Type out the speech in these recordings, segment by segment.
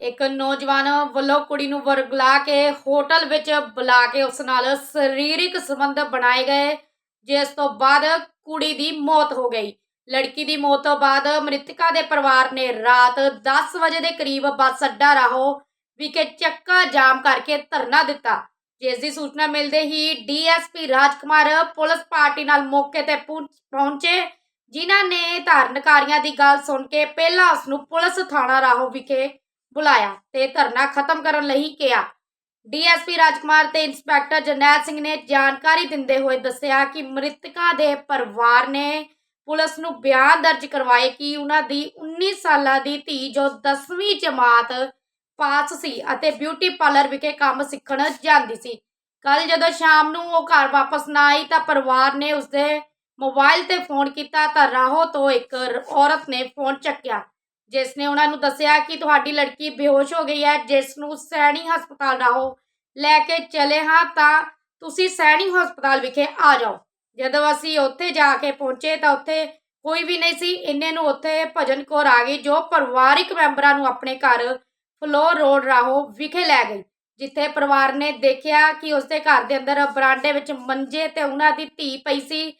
ਇੱਕ ਨੌਜਵਾਨ ਵੱਲੋਂ ਕੁੜੀ ਨੂੰ ਵਰਗਲਾ ਕੇ ਹੋਟਲ ਵਿੱਚ ਬੁਲਾ ਕੇ ਉਸ ਨਾਲ ਸਰੀਰਕ ਸੰਬੰਧ ਬਣਾਏ ਗਏ, ਜਿਸ ਤੋਂ ਬਾਅਦ ਕੁੜੀ ਦੀ ਮੌਤ ਹੋ ਗਈ। ਲੜਕੀ ਦੀ ਮੌਤ ਤੋਂ ਬਾਅਦ ਮ੍ਰਿਤਕਾ ਦੇ ਪਰਿਵਾਰ ਨੇ ਰਾਤ 10 ਵਜੇ ਦੇ ਕਰੀਬ ਬੱਸ ਅੱਡਾ ਰਾਹੋ ਵਿਖੇ ਚੱਕਾ ਜਾਮ ਕਰਕੇ ਧਰਨਾ ਦਿੱਤਾ, ਜਿਸ ਦੀ ਸੂਚਨਾ ਮਿਲਦੇ ਹੀ ਡੀਐਸਪੀ ਰਾਜਕੁਮਾਰ ਪੁਲਿਸ ਪਾਰਟੀ ਨਾਲ ਮੌਕੇ ਤੇ ਪਹੁੰਚ- ਪਹੁੰਚੇ, ਜਿਨ੍ਹਾਂ ਨੇ ਧਾਰਨਕਾਰੀਆਂ ਦੀ ਗੱਲ ਸੁਣ ਕੇ ਪਹਿਲਾਂ ਉਸ ਨੂੰ ਪੁਲਿਸ ਥਾਣਾ ਰਾਹੋ ਵਿਖੇ ਬੁਲਾਇਆ ਤੇ ਧਰਨਾ ਖਤਮ ਕਰਨ ਲਈ ਕਿਹਾ। ਡੀਐਸਪੀ ਰਾਜਕੁਮਾਰ ਤੇ ਇੰਸਪੈਕਟਰ ਜਰਨੈਲ ਸਿੰਘ ਨੇ ਜਾਣਕਾਰੀ ਦਿੰਦੇ ਹੋਏ ਦੱਸਿਆ ਕਿ ਮ੍ਰਿਤਕਾਂ ਦੇ ਪਰਿਵਾਰ ਨੇ ਪੁਲਿਸ ਨੂੰ ਬਿਆਨ ਦਰਜ ਕਰਵਾਏ ਕਿ ਉਹਨਾਂ ਦੀ 19 ਸਾਲਾਂ ਦੀ ਧੀ ਜੋ 10ਵੀਂ ਜਮਾਤ ਪਾਸ ਸੀ ਅਤੇ ਬਿਊਟੀ ਪਾਰਲਰ ਵਿਖੇ ਕੰਮ ਸਿੱਖਣ ਜਾਂਦੀ ਸੀ। ਕੱਲ ਜਦੋਂ ਸ਼ਾਮ ਨੂੰ ਉਹ ਘਰ ਵਾਪਸ ਨਾ ਆਈ ਤਾਂ ਪਰਿਵਾਰ ਨੇ ਉਸਦੇ ਮੋਬਾਈਲ ਤੇ ਫੋਨ ਕੀਤਾ ਤਾਂ ਰਾਹੋਂ ਤੋਂ ਇੱਕ ਔਰਤ ਨੇ ਫੋਨ ਚੱਕਿਆ। ਜਿਸ ਨੇ ਉਹਨਾਂ ਨੂੰ ਦੱਸਿਆ ਕਿ ਤੁਹਾਡੀ ਲੜਕੀ ਬੇਹੋਸ਼ ਹੋ ਗਈ ਹੈ ਜਿਸ ਨੂੰ ਸੈਣੀ ਹਸਪਤਾਲ ਰਾਹੋਂ ਲੈ ਕੇ ਚਲੇ ਹਾਂ ਤਾਂ ਤੁਸੀਂ ਸੈਣੀ ਹਸਪਤਾਲ ਵਿਖੇ ਆ ਜਾਓ। ਜਦੋਂ ਅਸੀਂ ਉੱਥੇ ਜਾ ਕੇ ਪਹੁੰਚੇ ਤਾਂ ਉੱਥੇ ਕੋਈ ਵੀ ਨਹੀਂ ਸੀ, ਇੰਨੇ ਨੂੰ ਉੱਥੇ ਭਜਨ ਕੌਰ ਆ ਗਈ, ਜੋ ਪਰਿਵਾਰਿਕ ਮੈਂਬਰਾਂ ਨੂੰ ਆਪਣੇ ਘਰ ਫਲੋਰ ਰੋਡ ਰਾਹੋਂ ਵਿਖੇ ਲੈ ਗਈ, ਜਿੱਥੇ ਪਰਿਵਾਰ ਨੇ ਦੇਖਿਆ ਕਿ ਉਸਦੇ ਘਰ ਦੇ ਅੰਦਰ ਬਰਾਂਡੇ ਵਿੱਚ ਮੰਜੇ ਤੇ ਉਹਨਾਂ ਦੀ ਧੀ ਪਈ ਸੀ।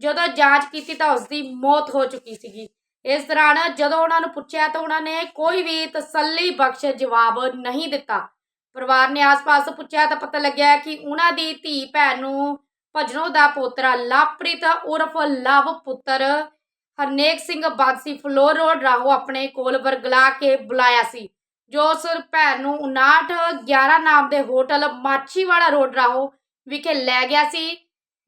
ਜਦੋਂ ਜਾਂਚ ਕੀਤੀ ਤਾਂ ਉਸਦੀ ਮੌਤ ਹੋ ਚੁੱਕੀ ਸੀਗੀ। ਇਸ ਦੌਰਾਨ ਜਦੋਂ ਉਹਨਾਂ ਨੂੰ ਪੁੱਛਿਆ ਤਾਂ ਉਹਨਾਂ ਨੇ ਕੋਈ ਵੀ ਤਸੱਲੀ ਬਖਸ਼ ਜਵਾਬ ਨਹੀਂ ਦਿੱਤਾ। ਪਰਿਵਾਰ ਨੇ ਆਸ-ਪਾਸ ਪੁੱਛਿਆ ਤਾਂ ਪਤਾ ਲੱਗਿਆ ਕਿ ਉਹਨਾਂ ਦੀ ਧੀ ਭੈਣ ਨੂੰ ਭਜਨੋ ਦਾ ਪੋਤਰਾ ਲਵਪ੍ਰੀਤ ਉਰਫ ਲਵ ਪੁੱਤਰ ਹਰਨੇਕ ਸਿੰਘ ਬਾਂਸੀ ਫਲੋਰ ਰੋਡ ਰਾਹੋ ਆਪਣੇ ਕੋਲ ਵਰਗਲਾ ਕੇ ਬੁਲਾਇਆ ਸੀ, ਜੋ ਉਸ ਭੈਣ ਨੂੰ 5911 ਨਾਮ ਦੇ ਹੋਟਲ ਮਾਛੀਵਾੜਾ ਰੋਡ ਰਾਹੋ ਵਿਖੇ ਲੈ ਗਿਆ ਸੀ।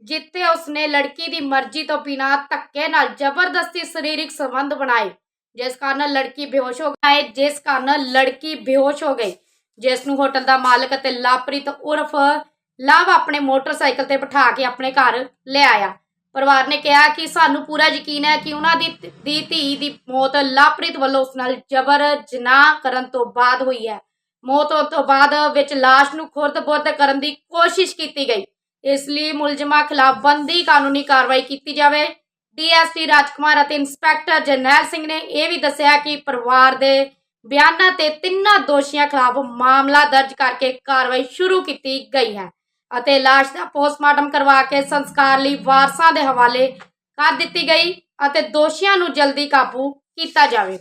ਜਿੱਥੇ ਉਸਨੇ ਲੜਕੀ ਦੀ ਮਰਜ਼ੀ ਤੋਂ ਬਿਨਾਂ ਧੱਕੇ ਨਾਲ ਜ਼ਬਰਦਸਤੀ ਸਰੀਰਕ ਸੰਬੰਧ ਬਣਾਏ, ਜਿਸ ਕਾਰਨ ਲੜਕੀ ਬੇਹੋਸ਼ ਹੋ ਗਈ, ਜਿਸ ਕਾਰਨ ਲੜਕੀ ਬੇਹੋਸ਼ ਹੋ ਗਈ। ਜਿਸ ਨੂੰ ਹੋਟਲ ਦਾ ਮਾਲਕ ਅਤੇ ਲਾਪ੍ਰੀਤ ਉਰਫ ਲਾਭ ਆਪਣੇ ਮੋਟਰਸਾਈਕਲ ਤੇ ਬਿਠਾ ਕੇ ਆਪਣੇ ਘਰ ਲੈ ਆਇਆ। ਪਰਿਵਾਰ ਨੇ ਕਿਹਾ ਕਿ ਸਾਨੂੰ ਪੂਰਾ ਯਕੀਨ ਹੈ ਕਿ ਉਹਨਾਂ ਦੀ ਦੀ ਧੀ ਦੀ ਮੌਤ ਲਾਪ੍ਰੀਤ ਵੱਲੋਂ ਉਸ ਨਾਲ ਜਬਰ ਜਨਾਹ ਕਰਨ ਤੋਂ ਬਾਅਦ ਹੋਈ ਹੈ। ਮੌਤ ਹੋਣ ਤੋਂ ਬਾਅਦ ਵਿੱਚ ਲਾਸ਼ ਨੂੰ ਖੁਰਦ-ਬੁਰਦ ਕਰਨ ਦੀ ਕੋਸ਼ਿਸ਼ ਕੀਤੀ ਗਈ। ਇਸ ਲਈ ਮੁਲਜ਼ਮਾਂ ਖਿਲਾਫ ਬੰਦੀ ਕਾਨੂੰਨੀ ਕਾਰਵਾਈ ਕੀਤੀ ਜਾਵੇ। ਡੀਐਸਪੀ ਰਾਜਕੁਮਾਰ ਅਤੇ ਇੰਸਪੈਕਟਰ ਜਰਨੈਲ ਸਿੰਘ ਨੇ ਇਹ ਵੀ ਦੱਸਿਆ ਕਿ ਪਰਿਵਾਰ ਦੇ ਬਿਆਨਾਂ ਤੇ ਤਿੰਨਾਂ ਦੋਸ਼ੀਆਂ ਖਿਲਾਫ ਮਾਮਲਾ ਦਰਜ ਕਰਕੇ ਕਾਰਵਾਈ ਸ਼ੁਰੂ ਕੀਤੀ ਗਈ ਹੈ ਅਤੇ ਲਾਸ਼ ਦਾ ਪੋਸਟਮਾਰਟਮ ਕਰਵਾ ਕੇ ਸੰਸਕਾਰ ਲਈ ਵਾਰਸਾਂ ਦੇ ਹਵਾਲੇ ਕਰ ਦਿੱਤੀ ਗਈ ਅਤੇ ਦੋਸ਼ੀਆਂ ਨੂੰ ਜਲਦੀ ਕਾਬੂ ਕੀਤਾ ਜਾਵੇਗਾ।